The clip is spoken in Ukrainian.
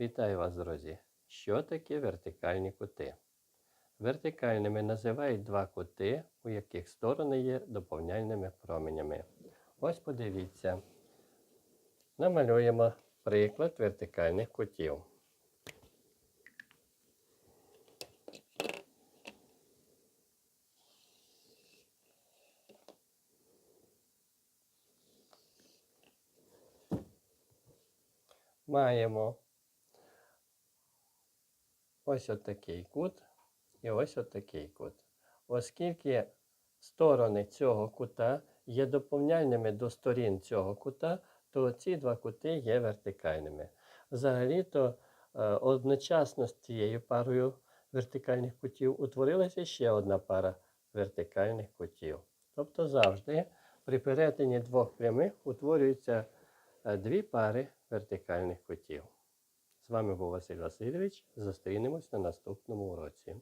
Вітаю вас, друзі! Що таке вертикальні кути? Вертикальними називають два кути, у яких сторони є доповняльними променями. Ось подивіться. Намалюємо приклад вертикальних кутів. Маємо ось отакий кут і ось отакий кут. Оскільки сторони цього кута є доповняльними до сторін цього кута, то ці два кути є вертикальними. Взагалі-то е, одночасно з цією парою вертикальних кутів утворилася ще одна пара вертикальних кутів. Тобто завжди при перетині двох прямих утворюються е, дві пари вертикальних кутів. З вами був Василь Васильович. Зустрінемось на наступному уроці.